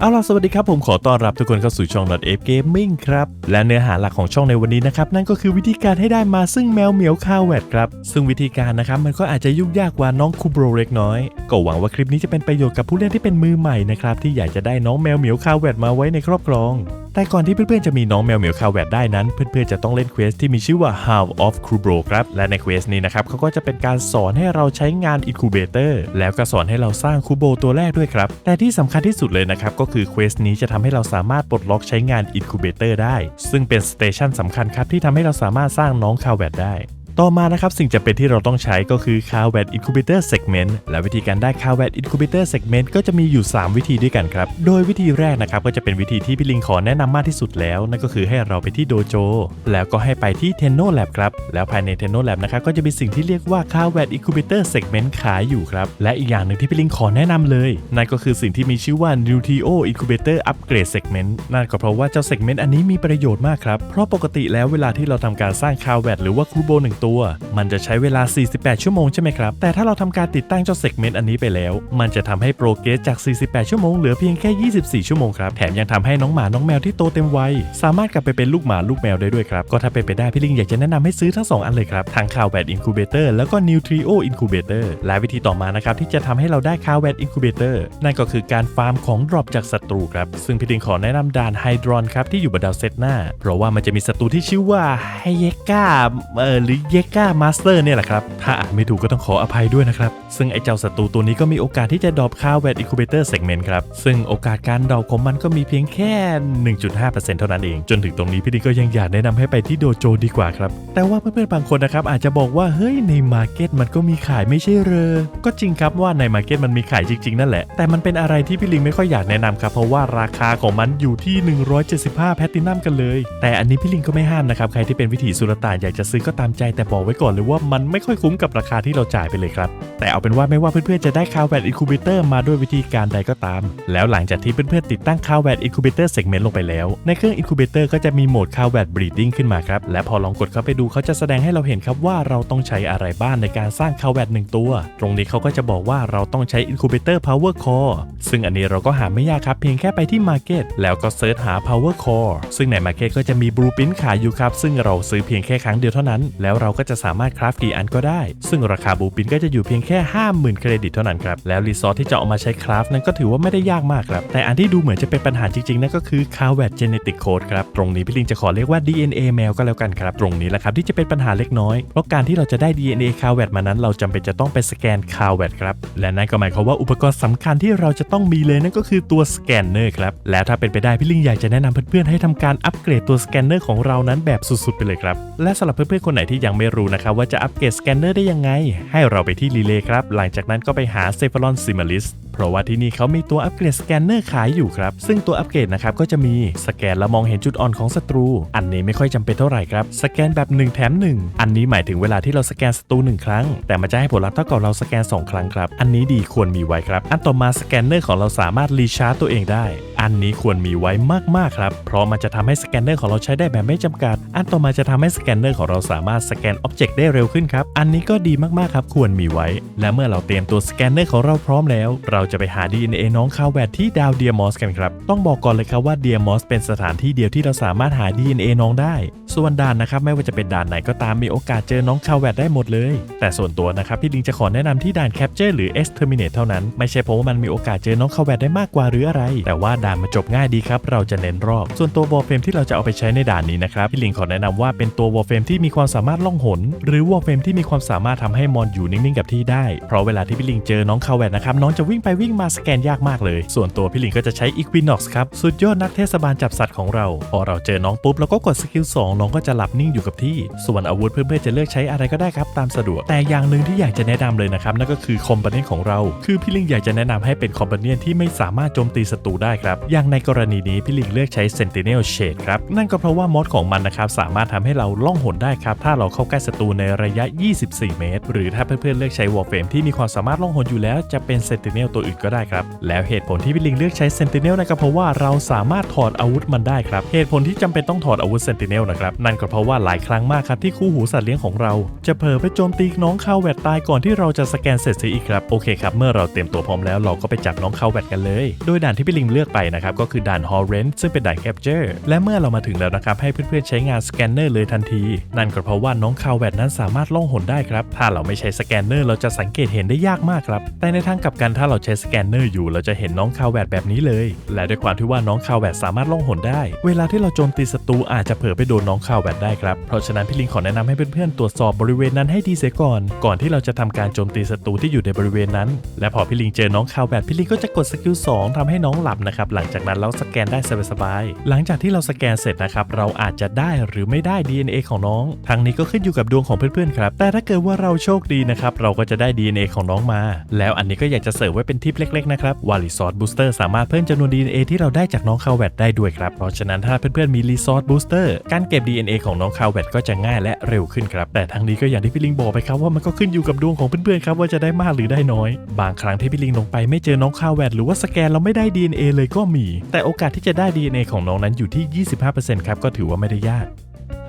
เอาล่ะสวัสดีครับ ผมขอต้อนรับทุกคนเข้าสู่ช่อง Not F Gaming ครับ และเนื้อหาหลักของช่องในวันนี้นะครับ นั่นก็คือวิธีการให้ได้มาซึ่งแมวเหมียวคาแวดครับ ซึ่งวิธีการนะครับ มันก็อาจจะยุ่งยากกว่าน้องคูโบรเล็กน้อย ก็หวังว่าคลิปนี้จะเป็นประโยชน์กับผู้เล่นที่เป็นมือใหม่นะครับ ที่อยากจะได้น้องแมวเหมียวคาแวดมาไว้ในครอบครอง แต่ก่อนที่เพื่อนๆจะมีน้องแมวเหมียวคาแวดได้นั้น เพื่อนๆจะต้องเล่นเควสที่มีชื่อว่า How of k u b r o ครับและในเควสนี้นะครับเขาก็จะเป็นการสอนให้เราใช้งาน Incubator แล้วก็สอนให้เราสร้างคูโบตัวแรกด้วยครับแต่ที่สำคัญที่สุดเลยนะครับก็คือเควสนี้จะทำให้เราสามารถปลดล็อกใช้งาน Incubator ได้ ซึ่งเป็นสเตชันสำคัญครับที่ทำให้เราสามารถสร้างน้องคาแวดได้ ต่อมานะครับสิ่งจำเป็นที่เราต้องใช้ก็คือ c a r v a t Incubator Segment และวิธีการได้ c a r v a t Incubator Segment ก็จะมีอยู่ 3 วิธีด้วยกันครับ โดยวิธีแรกนะครับก็จะเป็นวิธีที่พี่ลิงขอแนะนำมากที่สุดแล้ว นั่นก็คือให้เราไปที่โดโจแล้วก็ให้ไปที่ Tenno Lab ครับ แล้วภายใน Tenno Lab นะครับก็จะมีสิ่งที่เรียกว่า c a r v a t Incubator Segment ขายอยู่ครับ และอีกอย่างหนึ่งที่พี่ลิงขอแนะนำเลย นั่นก็คือสิ่งที่มีชื่อว่า Nutrio Incubator Upgrade Segment นั่นก็เพราะว่าเจ้า segment อันนี้มีประโยชน์มากครับเพราะปกติแล้วเวลาที่เราทำการสร้าง c a r v a t หรือว่าคูโบหนึ่งตัว มันจะใช้เวลา 48 ชั่วโมงใช่ไหมครับ แต่ถ้าเราทำการติดตั้งเจ้าเซกเมนต์อันนี้ไปแล้ว มันจะทำให้โปรเกรสจาก 48 ชั่วโมงเหลือเพียงแค่ 24 ชั่วโมงครับ แถมยังทำให้น้องหมา น้องแมวที่โตเต็มวัยสามารถกลับไปเป็นลูกหมาลูกแมวได้ด้วยครับ ก็ถ้าเป็นไปได้พี่ลิงอยากจะแนะนำให้ซื้อทั้ง 2 อันเลยครับ ทั้งคาวแวดอินคูเบเตอร์แล้วก็นิวทริโออินคูเบเตอร์และวิธีต่อมานะครับที่จะทำให้เราได้คาวแวดอินคูเบเตอร์นั่นก็คือการฟาร์มของดรอปจากศัตรูครับซึ่งพี่ลิงขอแนะนำด่านไฮดรอนครับที่อยู่บนดาวเซตหน้า เพราะว่ามันจะมีศัตรูที่ชื่อว่าไฮเยก้าเออหรือเยก้ามาสเตอร์เนี่ยแหละครับ ถ้าอ่านไม่ถูกก็ต้องขออภัยด้วยนะครับ ซึ่งไอ้เจ้าศัตรูตัวนี้ก็มีโอกาสที่จะดรอปค่าแวดอิคูเบเตอร์เซกเมนต์ครับ ซึ่งโอกาสการดรอปของมันก็มีเพียงแค่ 1.5%เท่านั้นเอง จนถึงตรงนี้พี่ดิก็ยังอยากแนะนำให้ไปที่โดโจดีกว่าครับ แต่ว่าเพื่อนๆบางคนนะครับอาจจะบอกว่าเฮ้ยในมาร์เก็ตมันก็มีขายไม่ใช่เหรอ ก็จริงครับว่าในมาร์เก็ตมันมีขายจริงๆนั่นแหละ แต่มันเป็นอะไรที่พี่ลิงไม่ค่อยอยากแนะนำครับเพราะว่าราคาของมันอยู่ที่ 175แพลตินัมกันเลย แต่อันนี้พี่ลิงก็ไม่ห้ามนะครับใครที่เป็นวิถีสุลต่านอยากจะซื้อก็ตามใจแต่บอกไว้ก่อนเลยว่ามันไม่ค่อยคุ้มกับราคาที่เราจ่ายไปเลยครับ แต่เอาเป็นว่าไม่ว่าเพื่อนๆจะได้คาวแวดอินคูเบเตอร์มาด้วยวิธีการใดก็ตาม แล้วหลังจากที่เพื่อนๆติดตั้งคาวแวดอินคูเบเตอร์เซกเมนต์ลงไปแล้ว ในเครื่องอินคูเบเตอร์ก็จะมีโหมดคาวแวดบรีดิ้งขึ้นมาครับ และพอลองกดเข้าไปดูเขาจะแสดงให้เราเห็นครับว่าเราต้องใช้อะไรบ้างในการสร้างคาวแวดหนึ่งตัว ตรงนี้เขาก็จะบอกว่าเราต้องใช้อินคูเบเตอร์พาวเวอร์คอร์ซึ่งอันนี้เราก็หาไม่ยากครับเพียงแค่ไปที่ Market แล้วก็เซิร์ชหา Power Core ซึ่งใน Market ก็จะมีบลูพิ n ขายอยู่ครับซึ่งเราซื้อเพียงแค่ครั้งเดียวเท่านั้นแล้วเราราก็จะสามารถคราฟกี่อันก็ได้ ซึ่งราคาบลูพิ n ก็จะอยู่เพียงแค่ 50,000 เครดิตเท่านั้นครับ แล้วรีซอสที่จะเอามาใช้คราฟนั้นก็ถือว่าไม่ได้ยากมากครับ แต่อันที่ดูเหมือนจะเป็นปัญหาจริงๆนั่นก็คือ c a r v a t Genetic Code ครับ ตรงนี้พี่ลิงจะขอเรียกว่า DNA แมวก็แล้วกันครับ ตรงนี้แหละครับที่จะเป็นปัญหาเล็กน้อย เพราะการที่เราจะได้ DNA c a r v a t มานั้น เราจำเป็นจะต้องไปสแกน c a r v a t ครับ และนั่นก็หมายความว่าอุปกรณ์สำคัญที่เราจะต้องมีเลยนั่นก็คือตัวสแกนเนอร์ครับ แล้วถ้าเป็นไปได้พี่ลิงอยากจะแนะนำเพื่อนๆให้ทำการอัปเกรดตัวสแกนเนอร์ของเรานั้นแบบสุดๆไปเลยครับ และสำหรับเพื่อนๆคนไหนที่ยังไม่รู้นะครับว่าจะอัปเกรดสแกนเนอร์ได้ยังไง ให้เราไปที่รีเลย์ครับ หลังจากนั้นก็ไปหาเซฟรอนซิมาลิส เพราะว่าที่นี่เขามีตัวอัปเกรดสแกนเนอร์ขายอยู่ครับ ซึ่งตัวอัปเกรดนะครับก็จะมีสแกนแล้วมองเห็นจุดอ่อนของศัตรู อันนี้ไม่ค่อยจำเป็นเท่าไหร่ครับ สแกนแบบ 1 แถม 1 อันนี้หมายถึงเวลาที่เราสแกนศัตรู1ครั้ง แต่มันจะให้ผลลัพธ์เท่ากับเราสแกน 2 ครั้งครับ อันนี้ดีควรมีไว้ครับ อันต่อมาสแกนเนอร์ของเราสามารถรีชาร์จตัวเองได้ อันนี้ควรมีไว้มากๆครับ เพราะมันจะทำให้สแกนเนอร์ของเราใช้ได้แบบไม่จำกัด อันต่อมาจะทำให้สแกนเนอร์ของเราสามารถสแกนอ็อบเจกต์ได้เร็วขึ้นครับ อันนี้ก็ดีมากๆครับ ควรมีไว้ และเมื่อเราเตรียมตัวสแกนเนอร์ของเราพร้อมแล้ว เราจะไปหา DNA น้องคาวแวดที่ดาวเดียมอสกันครับ ต้องบอกก่อนเลยครับว่าเดียมอสเป็นสถานที่เดียวที่เราสามารถหา DNA น้องได้ ส่วนด่านนะครับไม่ว่าจะเป็นด่านไหนก็ตามมีโอกาสเจอน้องคาวแวดได้หมดเลย แต่ส่วนตัวนะครับพี่ลิงจะขอแนะนำที่ด่านแคปเจอร์หรือ exterminate เท่านั้น ไม่ใช่เพราะว่ามันมีโอกาสเจอน้องคาวแวดได้มากกว่าหรืออะไร แต่ว่าด่านมันจบง่ายดีครับเราจะเน้นรอบ ส่วนตัววอลเฟมที่เราจะเอาไปใช้ในด่านนี้นะครับพี่ลิงขอแนะนำว่าเป็นตัววอลเฟมที่มีความสามารถล่องหน หรือวอลเฟมที่มีความสามารถทำให้มอนอยู่นิ่งๆกับที่ได้ เพราะเวลาที่พี่ลิงเจอน้องคาวแวดนะครับน้องจะวิ่งไปวิ่งมาสแกนยากมากเลย ส่วนตัวพี่ลิงก็จะใช้ Equinox ครับสุดยอดนักเทศบาลจับสัตว์ของเรา พอเราเจอน้องปุ๊บเราก็กดสกิล2น้องก็จะหลับนิ่งอยู่กับที่ ส่วนอาวุธเพื่อนๆจะเลือกใช้อะไรก็ได้ครับตามสะดวก แต่อย่างหนึ่งที่อยากจะแนะนำเลยนะครับนั่นก็คือคอม p พ n เนียนของเรา คือพี่ลิงอยากจะแนะนำให้เป็นคอม p พ n เนียนที่ไม่สามารถโจมตีศัตรูได้ครับ อย่างในกรณีนี้พี่ลิงเลือกใช้ Sentinel Shade ครับ นั่นก็เพราะว่ามอดของมันนะครับสามารถทำให้เราล่องหนได้ครับ ถ้าเราเข้าใกล้ศัตรูในระยะ 24 เมตร หรือถ้าเพื่อนๆเลือกใช้ Warframe ที่มีความสามารถล่องหนอยู่แล้วจะเป็น Sentinel ตัวอื่นก็ได้ครับ แล้วเหตุผลที่พี่ลิงเลือกใช้ Sentinel นั่นก็เพราะว่าเราสามารถถอดอาวุธมันได้ครับ เหตุผลที่จำเป็นต้องถอดอาวุธ Sentinel นะครับครับ นั่นก็เพราะว่าหลายครั้งมากครับที่คู่หูสัตว์เลี้ยงของเรา จะเผลอไปโจมตีน้องข้าวแวดตายก่อนที่เราจะสแกนเสร็จเสียอีกครับ โอเคครับ เมื่อเราเตรียมตัวพร้อมแล้วเราก็ไปจับน้องข้าวแวดกันเลย โดยด่านที่พี่ลิงเลือกไปนะครับก็คือด่านฮอร์เรนซึ่งเป็นด่านแคปเจอร์และเมื่อเรามาถึงแล้วนะครับให้เพื่อนๆใช้งานสแกนเนอร์เลยทันที นั่นก็เพราะว่าน้องข้าวแวดนั้นสามารถล่องหนได้ครับถ้าเราไม่ใช้สแกนเนอร์เราจะสังเกตเห็นได้ยากมากครับแต่ในทางกลับกันถ้าเราใช้สแกนเนอร์อยู่เราจะเห็นน้องข้าวแวดแบบนี้เลย และด้วยความที่ว่าน้องข้าวแวดสามารถล่องหนได้ เวลาที่เราโจมตีศัตรูอาจจะเผลอไปโดนน้องข้าวแวดได้ครับ เพราะฉะนั้นพี่ลิงขอแนะนำให้เพื่อนๆตรวจสอบบริเวณนั้นให้ดีเสียก่อน ก่อนที่เราจะทำการโจมตีศัตรูที่อยู่ในบริเวณนั้น และพอพี่ลิงเจอน้องข้าวแวดพี่ลิงก็จะกดสกิล2ทำให้น้องหลับนะครับ หลังจากนั้นเราสแกนได้สบายๆหลังจากที่เราสแกนเสร็จนะครับเราอาจจะได้หรือไม่ได้ DNA ของน้องทั้งนี้ก็ขึ้นอยู่กับดวงของเพื่อนๆครับ แต่ถ้าเกิดว่าเราโชคดีนะครับเราก็จะได้ DNA ของน้องมา แล้วอันนี้ก็อยากจะเสริมไว้เป็นทิปเล็กๆนะครับว่ารีซอสบูสเตอร์สามารถเพิ่มจำนวน DNA ที่เราได้จากน้องคาแวดได้ด้วยครับเพราะฉะนั้นถ้าเพื่อนๆมีรีซอสบูสเตอร์การเก็บ DNA ของน้องคาเวตก็จะง่ายและเร็วขึ้นครับ แต่ทั้งนี้ก็อย่างที่พี่ลิงบอกไปครับว่ามันก็ขึ้นอยู่กับดวงของเพื่อนๆครับว่าจะได้มากหรือได้น้อย บางครั้งที่พี่ลิงลงไปไม่เจอน้องคาเวตหรือว่าสแกนเราไม่ได้ DNA เลยก็มี แต่โอกาสที่จะได้ DNA ของน้องนั้นอยู่ที่ 25%ครับก็ถือว่าไม่ได้ยาก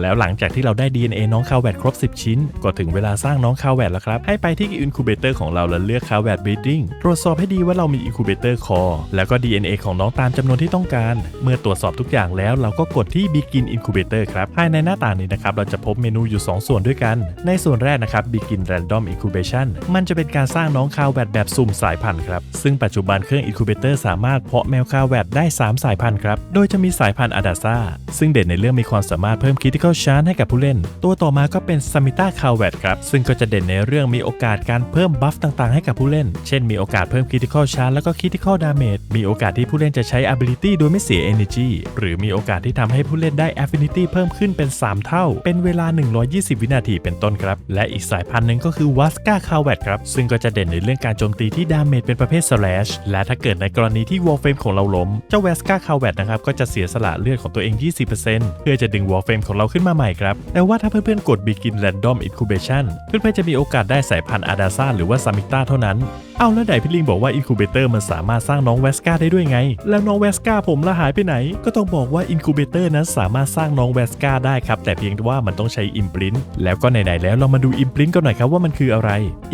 แล้วหลังจากที่เราได้ DNA น้องคาแวดครบ 10 ชิ้น ก็ถึงเวลาสร้างน้องคาแวดแล้วครับ ให้ไปที่อินคูเบเตอร์ของเราแล้วเลือกคาแวดบีดดิ้งตรวจสอบให้ดีว่าเรามีอินคูเบเตอร์คอแล้วก็ DNA ของน้องตามจำนวนที่ต้องการ เมื่อตรวจสอบทุกอย่างแล้วเราก็กดที่ Begin Incubator ครับภายในหน้าต่างนี้นะครับเราจะพบเมนูอยู่ 2 ส่วนด้วยกัน ในส่วนแรกนะครับ Begin Random Incubation มันจะเป็นการสร้างน้องคาแวดแบบสุ่มสายพันธุ์ครับซึ่งปัจจุบันเครื่องอินคูเบเตอร์สามารถเพาะแมวคาแวดได้ 3 สายพันธุ์ครับโดยจะมีสายพันธุ์อาดาซาซึ่งเด่นในเรื่องมีความสามารถเพิ่ม Critical c h a n ให้กับผู้เล่น ตัวต่อมาก็เป็นซามิต้าคาแวดครับ ซึ่งก็จะเด่นในเรื่องมีโอกาสการเพิ่มบัฟต่างๆ ให้กับผู้เล่น เช่นมีโอกาสเพิ่ม Critical Chance แล้วก็ Critical Damage มีโอกาสที่ผู้เล่นจะใช้ Ability โดยไม่เสีย Energy หรือมีโอกาสที่ทำให้ผู้เล่นได้ Affinity เพิ่มขึ้นเป็น 3 เท่า เป็นเวลา 120 วินาทีเป็นต้นครับ และอีกสายพันธุ์หนึ่งก็คือวัสกาคาแวดครับ ซึ่งก็จะเด่นในเรื่องการโจมตีที่ดาเมจเป็นประเภท Slash และถ้าเกิดในกรณีที่ Warframe ของเราล้มเจ้าวัสกาคาแวดนะครับก็จะเสียสละเลือดของตัวเอง 20%เพื่อจะดึง Warframe ของเราขึ้นมาใหม่ครับ แต่ว่าถ้าเพื่อนๆ กด Begin Random Incubation เพื่อนๆ จะมีโอกาสได้สายพันธุ์อาดาซาหรือว่าซามิต้าเท่านั้น เอาแล้วไหนพี่ลิงบอกว่า Incubator มันสามารถสร้างน้องเวสกาได้ด้วยไง แล้วน้องเวสกาผมละหายไปไหน ก็ต้องบอกว่า Incubator นั้นสามารถสร้างน้องเวสกาได้ครับ แต่เพียงว่ามันต้องใช้ Imprint แล้วก็ไหนๆแล้วเรามาดู Imprint กันหน่อยครับว่ามันคืออะไร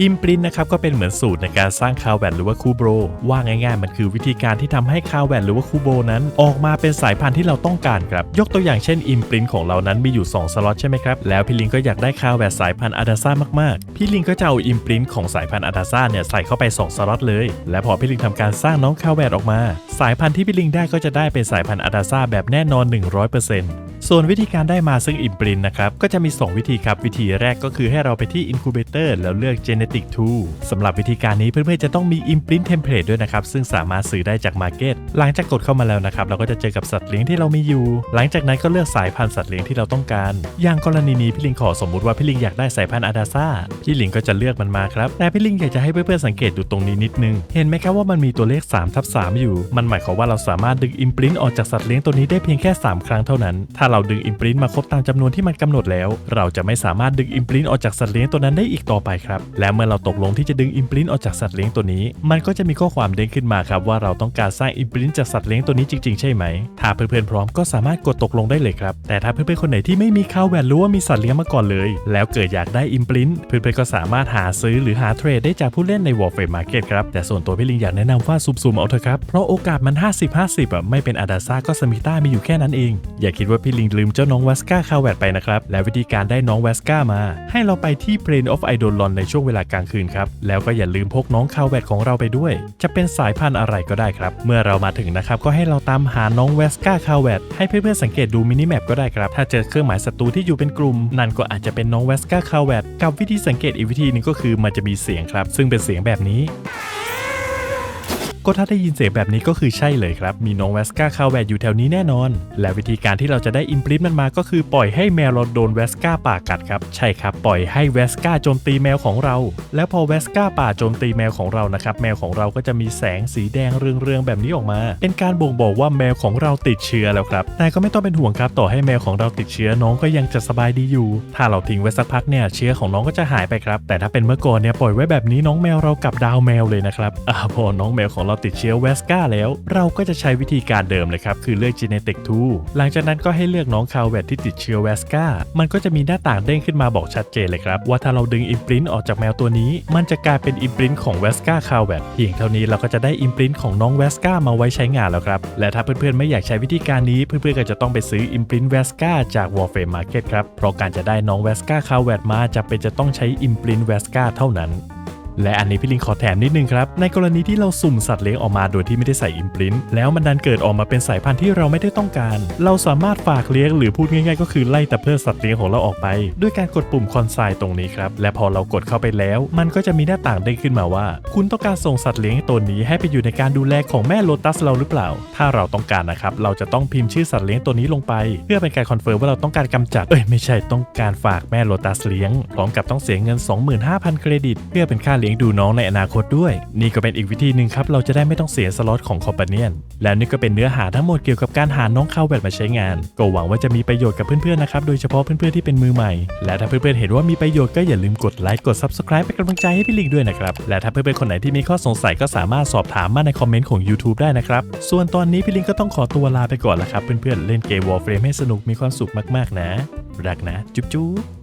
Imprint นะครับก็เป็นเหมือนสูตรในการสร้างคาวแวดหรือว่าคูโบรว่าง่ายๆ มันคือวิธีการที่ทำให้คาวแวดหรือว่าคูโบนั้น ออกมาเป็นสายพันธุ์ที่เราต้องการครับ ยกตัวอย่างเช่น Imprint ของเรานั้นมีอยู่ 2 สล็อตใช่ไหมครับ แล้วพี่ลิงก็อยากได้คาวแวดสายพันธุ์อาดาซ่ามากๆ พี่ลิงก็จะเอาอิมพลิมของสายพันธุ์อาดาซ่าเนี่ยใส่เข้าไป 2 สล็อตเลย และพอพี่ลิงทำการสร้างน้องคาวแวดออกมา สายพันธุ์ที่พี่ลิงได้ก็จะได้เป็นสายพันธุ์อาดาซ่าแบบแน่นอน 100% ส่วนวิธีการได้มาซึ่ง Imprint นะครับ ก็จะมี 2 วิธีครับ วิธีแรกก็คือให้เราไปที่ Incubator แล้วเลือก Genetic Tool สำหรับวิธีการนี้เพื่อนๆจะต้องมี Imprint Template ด้วยนะครับ ซึ่งสามารถซื้อได้จาก Market หลังจากกดเข้ามาแล้วนะครับ เราก็จะเจอกับสัตว์เลี้ยงที่เรามีอยู่ หลังจากนั้นก็เลือกสายพันธุ์สัตว์เลี้ยงที่เราต้องการ อย่างกรณีนี้พี่ลิงขอสมมุติว่าพี่ลิงอยากได้สายพันธุ์อาดาซ่าพี่ลิงก็จะเลือกมันมาครับแต่พี่ลิงอยากจะให้เพื่อนๆสังเกตดูตรงนี้นิดนึงเห็นไหมครับว่ามันมีตัวเลข3ทับ3อยู่ มันหมายความว่าเราสามารถดึง Imprint ออกจากสัตว์เลี้ยงตัวนี้ได้เพียงแค่ 3 ครั้งเท่านั้นถ้าเราดึง Imprint มาครบตามจำนวนที่มันกำหนดแล้ว เราจะไม่สามารถดึง Imprint ออกจากสัตว์เลี้ยงตัวนั้นได้อีกต่อไปครับ และเมื่อเราตกลงที่จะดึง Imprint ออกจากสัตว์เลี้ยงตัวนี้ มันก็จะมีข้อความเด้งขึ้นมาครับว่าเราต้องการสร้าง Imprint จากสัตว์เลี้ยงตัวนี้จริงๆ ใช่ไหม ถ้าเพื่อนๆพร้อมก็สามารถกดตกลงได้เลยครับ แต่ถ้าเพื่อนๆคนไหนที่ไม่มีข้าวแวนรือว่ามีสัตว์เลี้ยงมาก่อนเลย แล้วเกิดอยากได้ Imprint เพื่อนๆก็สามารถหาซื้อหรือหาเทรดได้จากผู้เล่นใน Warframe Market ครับ แต่ส่วนตัวพี่ลิงอยากแนะนำว่าซุ่มๆเอาเถอะครับ เพราะโอกาสมัน 50-50อะไม่เป็นอาดาซ่าก็สมิต้ามีอยู่แค่นั้นเอง อย่าคิดว่าพี่ลิงลืมเจ้าน้องวัสกาคาแวดไปนะครับ และวิธีการได้น้องวัสกามา ให้เราไปที่ Plane of i d o l o n ในช่วงเวลากลางคืนครับ แล้วก็อย่าลืมพกน้องคาแวดของเราไปด้วย จะเป็นสายพันธุ์อะไรก็ได้ครับ เมื่อเรามาถึงนะครับก็ให้เราตามหาน้องวัสกาคาแวดให้เพื่อนๆสังเกตดูมินิแมปก็ได้ครับ ถ้าเจอเครื่องหมายศัตรูที่อยู่เป็นกลุ่ม นั่นก็อาจจะเป็นน้องวัสกาคาแวดกับวิธีสังเกตอีกวิธีหนึงก็คือมันจะมีเสียงครับ ซึ่งเป็นเสียงแบบนี้ ก็ถ้าได้ยินเสียงแบบนี้ก็คือใช่เลยครับ มีน้องเวสกาคาแวดอยู่แถวนี้แน่นอน และวิธีการที่เราจะได้อิมพลิมันมาก็คือปล่อยให้แมวเราโดนเวสกาป่ากัดครับ ใช่ครับ ปล่อยให้เวสกาโจมตีแมวของเรา แล้วพอเวสกาป่าโจมตีแมวของเรานะครับ แมวของเราก็จะมีแสงสีแดงเรืองๆแบบนี้ออกมา เป็นการบ่งบอกว่าแมวของเราติดเชื้อแล้วครับแต่ก็ไม่ต้องเป็นห่วงครับ ต่อให้แมวของเราติดเชื้อน้องก็ยังจะสบายดีอยู่ ถ้าเราทิ้งไว้สักพักเนี่ยเชื้อของน้องก็จะหายไปครับ แต่ถ้าเป็นเมื่อก่อนเนี่ยปล่อยไว้แบบนี้น้องแมวเรากับดาวแมวเลยนะครับอ่าพอน้องแมวของเราเราติดเชื้อเวสกาแล้ว เราก็จะใช้วิธีการเดิมเลยครับ คือเลือก Genetic 2หลังจากนั้นก็ให้เลือกน้องคาวเวตที่ติดเชื้อเวสกามันก็จะมีหน้าต่างเด้งขึ้นมาบอกชัดเจนเลยครับ ว่าถ้าเราดึงอิมพรินต์ออกจากแมวตัวนี้ มันจะกลายเป็นอิมพรินต์ของเวสกาคาวเวตเพียงเท่านี้เราก็จะได้อิมพรินต์ของน้องเวสกามาไว้ใช้งานแล้วครับและถ้าเพื่อนๆไม่อยากใช้วิธีการนี้เพื่อนๆก็จะต้องไปซื้ออิมพรินต์เวสกาจาก Warframe Market ครับเพราะการจะได้น้องเวสกาคาวเวตมาจะเป็นจะต้องใช้อิมพรินต์เวสกาเท่านั้น และอันนี้พี่ลิงขอแถมนิดนึงครับ ในกรณีที่เราสุ่มสัตว์เลี้ยงออกมาโดยที่ไม่ได้ใส่อิมพรินต์แล้วมันดันเกิดออกมาเป็นสายพันธุ์ที่เราไม่ได้ต้องการ เราสามารถฝากเลี้ยงหรือพูดง่าย ๆ ก็คือไล่ตะเพิดสัตว์เลี้ยงของเราออกไป ด้วยการกดปุ่มคอนไซน์ตรงนี้ครับ และพอเรากดเข้าไปแล้ว มันก็จะมีหน้าต่างเด้งขึ้นมาว่า คุณต้องการส่งสัตว์เลี้ยงตัวนี้ให้ไปอยู่ในการดูแลของแม่โลตัสเราหรือเปล่า ถ้าเราต้องการนะครับเราจะต้องพิมพ์ชื่อสัตว์เลี้ยงตัวนี้ลงไป เพื่อเป็นการคอนเฟิร์มว่าเราต้องการกำจัดเอ้ยไม่ใช่ต้องการฝากแม่โลตัสเลี้ยงพร้อมกับต้องเสียเงิน 25,000 เครดิต เพื่อเป็นค่าเลี้ยงดูน้องในอนาคตด้วย นี่ก็เป็นอีกวิธีหนึ่งครับ เราจะได้ไม่ต้องเสียสล็อตของคอมพาเนียน แล้วนี่ก็เป็นเนื้อหาทั้งหมดเกี่ยวกับการหาน้องคาวแวดมาใช้งาน ก็หวังว่าจะมีประโยชน์กับเพื่อนๆนะครับ โดยเฉพาะเพื่อนๆที่เป็นมือใหม่ และถ้าเพื่อนๆเห็นว่ามีประโยชน์ก็อย่าลืมกดไลค์กด subscribe เป็นกำลังใจให้พี่ลิงด้วยนะครับ และถ้าเพื่อนๆคนไหนที่มีข้อสงสัยก็สามารถสอบถามมาในคอมเมนต์ของ YouTube ได้นะครับ ส่วนตอนนี้พี่ลิงก็ต้องขอตัวลาไปก่อนละครับเพื่อนๆเล่นเกม Warframe ให้สนุกมีความสุขมากๆนะ รักนะ จุ๊บ